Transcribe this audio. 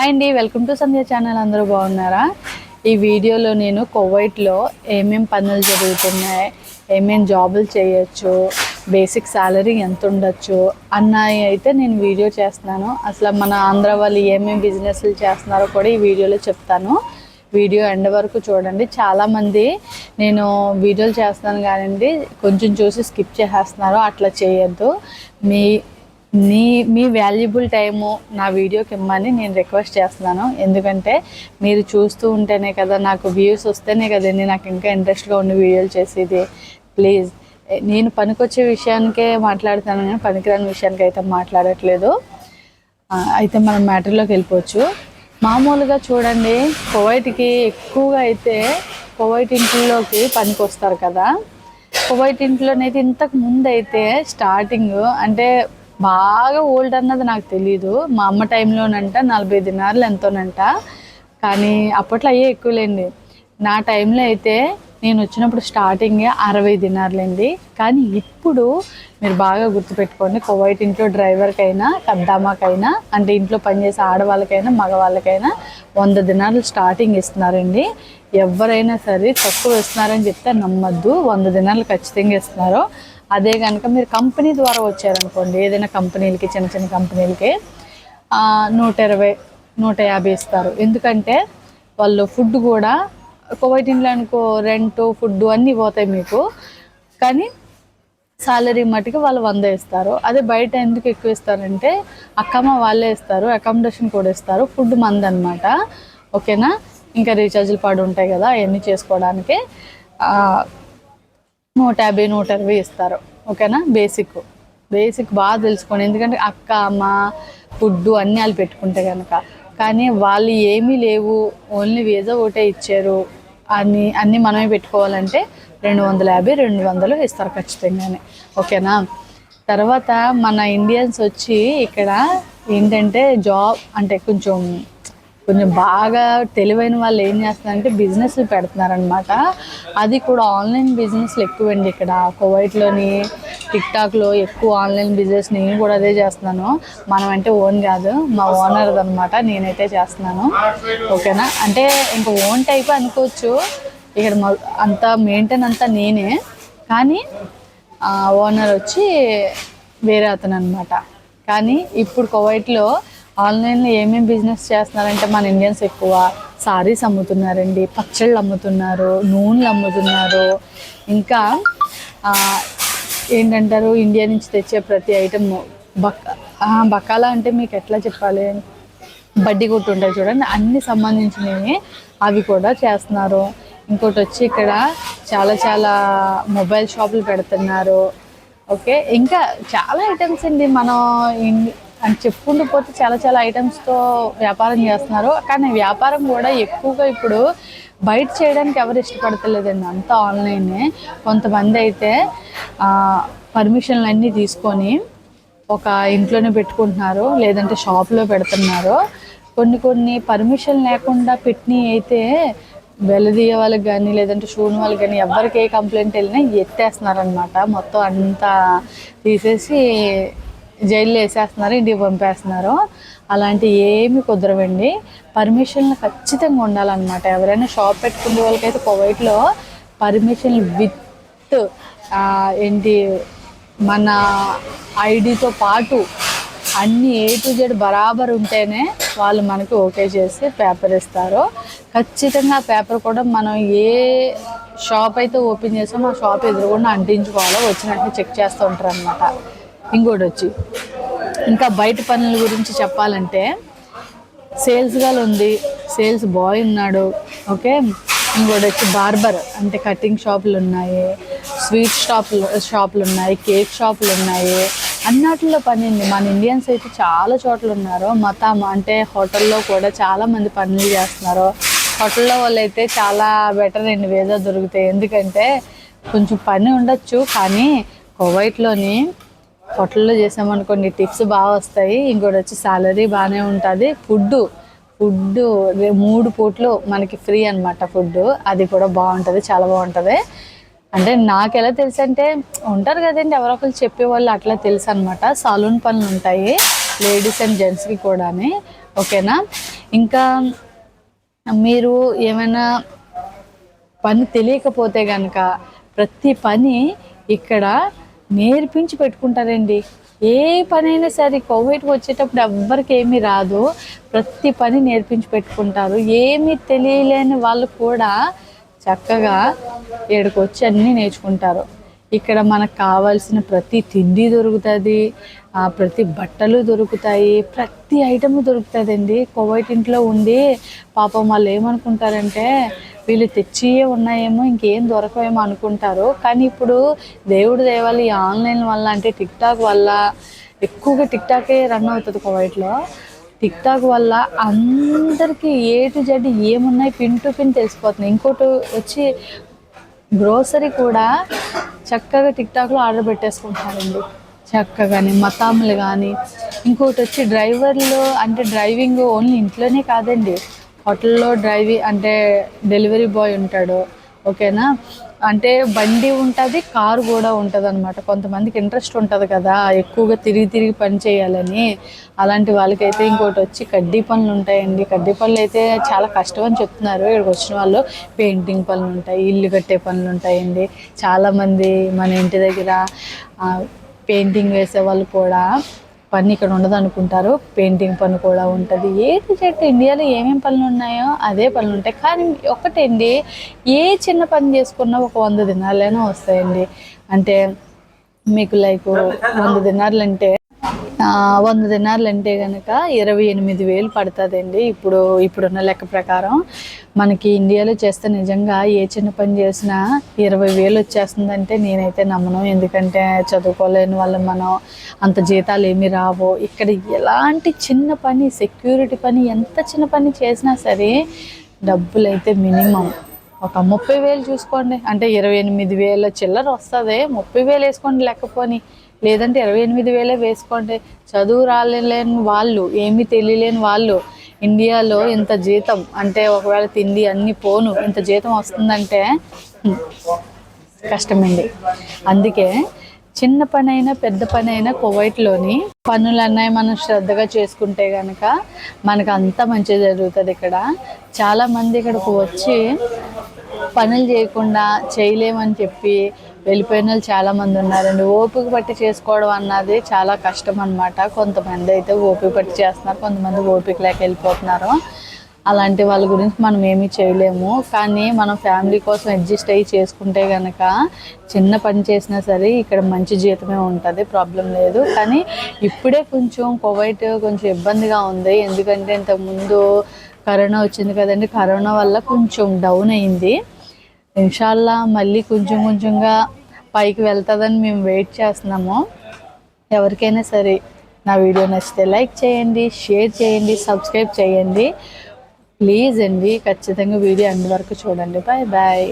Hi అండి welcome to Sandhya channel అందరూ బాగున్నారా? ఈ వీడియోలో నేను కోవైట్లో ఏమేం పనులు జరుగుతున్నాయి ఏమేం జాబులు చేయొచ్చు బేసిక్ శాలరీ ఎంత ఉండొచ్చు అన్నవి అయితే నేను వీడియో చేస్తున్నాను. అసలు మన ఆంధ్ర వాళ్ళు ఏమేం బిజినెస్లు చేస్తున్నారో కూడా ఈ వీడియోలో చెప్తాను. వీడియో ఎండ్ వరకు చూడండి. చాలామంది నేను వీడియోలు చేస్తున్నాను కానివ్వండి కొంచెం చూసి స్కిప్ చేసేస్తున్నారు అట్లా చేయొద్దు. మీ నీ మీ వాల్యుబుల్ టైము నా వీడియోకి ఇమ్మని నేను రిక్వెస్ట్ చేస్తున్నాను. ఎందుకంటే మీరు చూస్తూ ఉంటేనే కదా నాకు వ్యూస్ వస్తేనే కదండి నాకు ఇంకా ఇంట్రెస్ట్గా ఉండి వీడియోలు చేసేది. ప్లీజ్ నేను పనికొచ్చే విషయానికే మాట్లాడుతాను కానీ పనికిరాని విషయానికి అయితే మాట్లాడట్లేదు. అయితే మనం మ్యాటర్లోకి వెళ్ళిపోవచ్చు. మామూలుగా చూడండి కువైట్కి ఎక్కువగా అయితే కువైట్ ఇంట్లోకి పనికి వస్తారు కదా. కువైట్ ఇంట్లోనైతే ఇంతకు ముందు అయితే స్టార్టింగ్ అంటే బాగా ఓల్డ్ అన్నది నాకు తెలియదు మా అమ్మ టైంలోనంట నలభై దినారులు ఎంతోనంట. కానీ అప్పట్లో అయ్యే ఎక్కువలేండి నా టైంలో అయితే నేను వచ్చినప్పుడు స్టార్టింగ్ అరవై దినారులండి. కానీ ఇప్పుడు మీరు బాగా గుర్తుపెట్టుకోండి కువైట్ ఇంట్లో డ్రైవర్కైనా కద్దామాకైనా అంటే ఇంట్లో పనిచేసే ఆడవాళ్ళకైనా మగవాళ్ళకైనా వంద దినాలు స్టార్టింగ్ ఇస్తున్నారండి. ఎవరైనా సరే తక్కువ ఇస్తున్నారని చెప్తే నమ్మద్దు. వంద దినాలు ఖచ్చితంగా ఇస్తున్నారు. అదే కనుక మీరు కంపెనీ ద్వారా వచ్చారనుకోండి ఏదైనా కంపెనీలకి చిన్న చిన్న కంపెనీలకి నూట ఇరవై నూట యాభై ఇస్తారు. ఎందుకంటే వాళ్ళు ఫుడ్ కూడా కువైట్ ఇంట్లో అనుకో రెంట్ ఫుడ్ అన్నీ పోతాయి మీకు. కానీ సాలరీ మటుకు వాళ్ళు వంద ఇస్తారు. అదే బయట ఎందుకు ఎక్కువ ఇస్తారంటే అక్కమ్మ వాళ్ళే ఇస్తారు అకామిడేషన్ కూడా ఇస్తారు ఫుడ్ మంది అనమాట ఓకేనా? ఇంకా రీఛార్జ్లు పాడు ఉంటాయి కదా అవన్నీ చేసుకోవడానికి. నూట యాభై నూట ఇరవై ఇస్తారు. ఓకేనా? బేసిక్ బేసిక్ బాగా తెలుసుకోండి. ఎందుకంటే అక్క అమ్మ ఫుడ్ అన్నీ వాళ్ళు పెట్టుకుంటే కనుక కానీ వాళ్ళు ఏమీ లేవు. ఓన్లీ వీజా ఒకటే ఇచ్చారు. అన్ని అన్నీ మనమే పెట్టుకోవాలంటే రెండు వందల యాభై రెండు వందలు ఇస్తారు ఖచ్చితంగానే. ఓకేనా? తర్వాత మన ఇండియన్స్ వచ్చి ఇక్కడ ఏంటంటే జాబ్ అంటే కొంచెం కొంచెం బాగా తెలివైన వాళ్ళు ఏం చేస్తున్నారంటే బిజినెస్లు పెడుతున్నారనమాట అది కూడా ఆన్లైన్ బిజినెస్లు ఎక్కువండి ఇక్కడ. కువైట్లోని టిక్టాక్లో ఎక్కువ ఆన్లైన్ బిజినెస్ నేను కూడా అదే చేస్తున్నాను. మనం అంటే ఓన్ కాదు మా ఓనర్ అనమాట నేనైతే చేస్తున్నాను. ఓకేనా? అంటే ఇంకా ఓన్ టైప్ అనుకోవచ్చు. ఇక్కడ మొ- మెయింటైన్ అంతా నేనే. కానీ ఓనర్ వచ్చి వేరే అతను అనమాట కానీ ఇప్పుడు కువైట్లో ఆన్లైన్లో ఏమేమి బిజినెస్ చేస్తున్నారంటే మన ఇండియన్స్ ఎక్కువ సారీస్ అమ్ముతున్నారండి పచ్చళ్ళు అమ్ముతున్నారు నూనెలు అమ్ముతున్నారు. ఇంకా ఏంటంటారు ఇండియా నుంచి తెచ్చే ప్రతి ఐటమ్ బక్క బకాలా అంటే మీకు ఎట్లా చెప్పాలి? బడ్డీ కొట్టు ఉంటాయి చూడండి అన్ని సంబంధించినవి అవి కూడా చేస్తున్నారు. ఇంకోటి వచ్చి ఇక్కడ చాలా చాలా మొబైల్ షాపులు పెడుతున్నారు. ఓకే ఇంకా చాలా ఐటమ్స్ అండి మనం అని చెప్పుకుంటూ పోతే చాలా చాలా ఐటమ్స్తో వ్యాపారం చేస్తున్నారు. కానీ వ్యాపారం కూడా ఎక్కువగా ఇప్పుడు బయట చేయడానికి ఎవరు ఇష్టపడతలేదండి. అంతా ఆన్లైనే కొంతమంది అయితే పర్మిషన్లు అన్నీ తీసుకొని ఒక ఇంట్లోనే పెట్టుకుంటున్నారు లేదంటే షాప్లో పెడుతున్నారు. కొన్ని కొన్ని పర్మిషన్ లేకుండా పెట్టినవి అయితే వెలదీయ వాళ్ళకి కానీ లేదంటే షూన్ వాళ్ళకి కానీ ఎవరికి ఏ కంప్లైంట్ వెళ్ళినా ఎత్తేస్తున్నారనమాట మొత్తం అంతా తీసేసి జైల్లో వేసేస్తున్నారు ఇంటికి పంపేస్తున్నారు. అలాంటి ఏమి కుదరవండి. పర్మిషన్లు ఖచ్చితంగా ఉండాలన్నమాట. ఎవరైనా షాప్ పెట్టుకునే వాళ్ళకైతే కువైట్లో పర్మిషన్లు విత్ ఏంటి మన ఐడితో పాటు అన్ని ఏ టు జెడ్ బరాబర్ ఉంటేనే వాళ్ళు మనకి ఓకే చేసి పేపర్ ఇస్తారు. ఖచ్చితంగా పేపర్ కూడా మనం ఏ షాప్ అయితే ఓపెన్ చేసామో ఆ షాప్ ఎదురుగుండా అంటించుకోవాలో వచ్చినట్టు చెక్ చేస్తూ ఉంటారు అనమాట ఇంకోటి వచ్చి ఇంకా బయట పనుల గురించి చెప్పాలంటే సేల్స్ గర్ల్ ఉంది సేల్స్ బాయ్ ఉన్నాడు ఓకే? ఇంకోటి వచ్చి బార్బర్ అంటే కటింగ్ షాపులు ఉన్నాయి స్వీట్ షాపులు షాపులు ఉన్నాయి కేక్ షాపులు ఉన్నాయి అన్నట్లో పని ఉంది. మన ఇండియన్స్ అయితే చాలా చోట్ల ఉన్నారు మతం అంటే హోటల్లో కూడా చాలామంది పనులు చేస్తున్నారు. హోటల్లో వాళ్ళు అయితే చాలా బెటర్ అండి వేజా దొరుకుతాయి. ఎందుకంటే కొంచెం పని ఉండొచ్చు కానీ కువైట్లోని హోటల్లో చేసామనుకోండి టిప్స్ బాగా వస్తాయి. ఇంకోటి వచ్చి సాలరీ బాగానే ఉంటుంది. ఫుడ్ ఫుడ్ మూడు పూట్లు మనకి ఫ్రీ అనమాట ఫుడ్ అది కూడా బాగుంటుంది చాలా బాగుంటుంది. అంటే నాకు ఎలా తెలుసు అంటే ఉంటారు కదండి ఎవరో ఒకరు చెప్పేవాళ్ళు అట్లా తెలుసు అనమాట సాలూన్ పనులు ఉంటాయి లేడీస్ అండ్ జెంట్స్కి కూడాని. ఓకేనా? ఇంకా మీరు ఏమైనా పని తెలియకపోతే కనుక ప్రతి పని ఇక్కడ నేర్పించి పెట్టుకుంటారండి. ఏ పనైనా సరే కోవిడ్కి వచ్చేటప్పుడు ఎవ్వరికి ఏమీ రాదు. ప్రతి పని నేర్పించి పెట్టుకుంటారు. ఏమీ తెలియలేని వాళ్ళు కూడా చక్కగా ఇక్కడికి వచ్చి అన్నీ నేర్చుకుంటారు. ఇక్కడ మనకు కావాల్సిన ప్రతి తిండి దొరుకుతుంది ప్రతి బట్టలు దొరుకుతాయి ప్రతి ఐటమ్ దొరుకుతుందండి. కోవైట్ ఇంట్లో ఉండి పాపం వాళ్ళు ఏమనుకుంటారంటే వీళ్ళు తెచ్చియే ఉన్నాయేమో ఇంకేం దొరకవేమో అనుకుంటారు. కానీ ఇప్పుడు దేవుడి దేవాలి ఈ ఆన్లైన్ వల్ల అంటే టిక్ టాక్ వల్ల ఎక్కువగా టిక్ టాకే రన్ అవుతుంది కోవైట్లో టిక్ టాక్ వల్ల అందరికీ ఏ టు జెడ్ ఏమున్నాయి పిన్ టు పిన్ తెలిసిపోతుంది ఇంకోటి వచ్చి గ్రోసరీ కూడా చక్కగా టిక్ టాక్లో ఆర్డర్ పెట్టేసుకుంటారండి చక్కగాని మతాములు కానీ ఇంకోటి వచ్చి డ్రైవర్లు అంటే డ్రైవింగ్ ఓన్లీ ఇంట్లోనే కాదండి. హోటల్లో డ్రైవింగ్ అంటే డెలివరీ బాయ్ ఉంటాడు ఓకేనా? అంటే బండి ఉంటుంది కారు కూడా ఉంటుంది అనమాట కొంతమందికి ఇంట్రెస్ట్ ఉంటుంది కదా ఎక్కువగా తిరిగి తిరిగి పని చేయాలని. అలాంటి వాళ్ళకైతే ఇంకోటి వచ్చి కడ్డీ పనులు ఉంటాయండి. కడ్డీ పనులు అయితే చాలా కష్టం అని చెప్తున్నారు. ఇక్కడికి వచ్చిన వాళ్ళు పెయింటింగ్ పనులు ఉంటాయి ఇల్లు కట్టే పనులు ఉంటాయండి. చాలామంది మన ఇంటి దగ్గర పెయింటింగ్ వేసే వాళ్ళు కూడా పని ఇక్కడ ఉండదు అనుకుంటారు. పెయింటింగ్ పని కూడా ఉంటుంది. ఏది చెట్టు ఇండియాలో ఏమేమి పనులు ఉన్నాయో అదే పనులు ఉంటాయి. కానీ ఒకటండి ఏ చిన్న పని చేసుకున్నా ఒక వంద దినాలైనా వస్తాయండి. అంటే మీకు లైక్ వంద దినాలు అంటే వంద దినాలు అంటే కనుక ఇరవై ఎనిమిది వేలు పడుతుందండి. ఇప్పుడు ఇప్పుడున్న లెక్క ప్రకారం మనకి ఇండియాలో చేస్తే నిజంగా ఏ చిన్న పని చేసినా ఇరవై వేలు వచ్చేస్తుందంటే నేనైతే నమ్మను. ఎందుకంటే చదువుకోలేని వాళ్ళు మనం అంత జీతాలు ఏమీ రావు. ఇక్కడ ఎలాంటి చిన్న పని సెక్యూరిటీ పని ఎంత చిన్న పని చేసినా సరే డబ్బులు అయితే మినిమం. ఒక ముప్పై వేలు చూసుకోండి. అంటే ఇరవై ఎనిమిది వేల చిల్లర వస్తుంది. ముప్పై వేలు వేసుకోండి లేకపోని లేదంటే ఇరవై ఎనిమిది వేలే వేసుకోండి. చదువు రాలేని వాళ్ళు ఏమీ తెలియలేని వాళ్ళు ఇండియాలో ఇంత జీతం అంటే ఒకవేళ తిండి అన్ని పోను ఇంత జీతం వస్తుందంటే కష్టమండి. అందుకే చిన్న పని అయినా పెద్ద పని అయినా కువైట్లోని పనులన్నీ మనం శ్రద్ధగా చేసుకుంటే కనుక మనకు అంతా మంచి జరుగుతుంది ఇక్కడ. చాలామంది ఇక్కడికి వచ్చి పనులు చేయకుండా చేయలేమని చెప్పి వెళ్ళిపోయిన వాళ్ళు చాలామంది ఉన్నారండి. ఓపిక పట్టి చేసుకోవడం అన్నది చాలా కష్టం అనమాట కొంతమంది అయితే ఓపిక పట్టి చేస్తున్నారు కొంతమంది ఓపిక లేక వెళ్ళిపోతున్నారు. అలాంటి వాళ్ళ గురించి మనం ఏమీ చేయలేము. కానీ మనం ఫ్యామిలీ కోసం అడ్జస్ట్ అయ్యి చేసుకుంటే కనుక చిన్న పని చేసినా సరే ఇక్కడ మంచి జీతమే ఉంటుంది ప్రాబ్లం లేదు. కానీ ఇప్పుడే కొంచెం కోవైట్ కొంచెం ఇబ్బందిగా ఉంది. ఎందుకంటే ఇంతకుముందు కరోనా వచ్చింది కదండి. కరోనా వల్ల కొంచెం డౌన్ అయింది. ఇన్షాల్లా మళ్ళీ కొంచెం కొంచెంగా పైకి వెళ్తుందని మేము వెయిట్ చేస్తున్నాము. ఎవరికైనా సరే నా వీడియో నచ్చితే లైక్ చేయండి షేర్ చేయండి సబ్స్క్రైబ్ చేయండి. ప్లీజ్ అండి ఖచ్చితంగా వీడియో అన్ని వరకు చూడండి. Bye bye